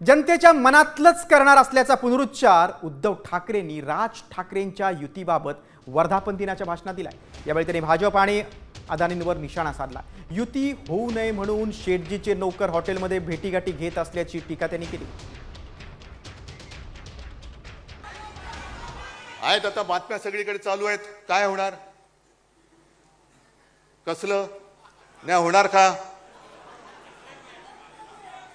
जनतेच्या मनातलंच करणार असल्याचा पुनरुच्चार उद्धव ठाकरेंनी राज ठाकरेंच्या युतीबाबत वर्धापन दिनाच्या भाषणात दिलाय. यावेळी त्यांनी भाजप आणि अदानींवर निशाणा साधला. युती होऊ नये म्हणून शेटजीचे नोकर हॉटेलमध्ये भेटीगाठी घेत असल्याची टीका त्यांनी केली. आहेत आता बातम्या सगळीकडे चालू आहेत. काय होणार? कसलं? नाही होणार का?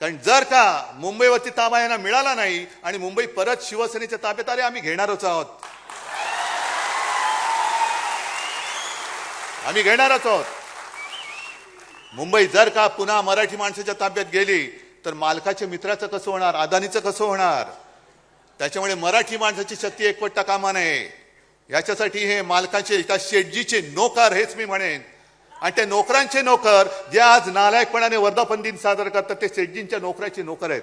कारण जर का मुंबईवरती ताबा यांना मिळाला नाही आणि मुंबई परत शिवसेनेच्या ताब्यात आले आम्ही घेणारच आहोत. आम्ही घेणारच आहोत. मुंबई जर का पुन्हा मराठी माणसाच्या ताब्यात गेली तर मालकाच्या मित्राचं कसं होणार अदानीचं कसं होणार? त्याच्यामुळे मराठी माणसाची शक्ती एकवटता कामा नये. याच्यासाठी हे मालकाचे एका शेटजीचे नोकार हेच मी म्हणेन. आणि ते नोकरांचे नोकर जे आज नालायकपणाने वर्धापन दिन साजरा करतात ते शेटजींच्या नोकराचे नोकर आहेत.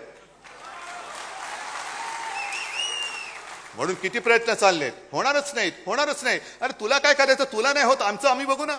म्हणून किती प्रयत्न चाललेत. होणारच नाहीत होणारच नाही अरे तुला काय करायचं? तुला नाही होत आमचं आम्ही बघू ना.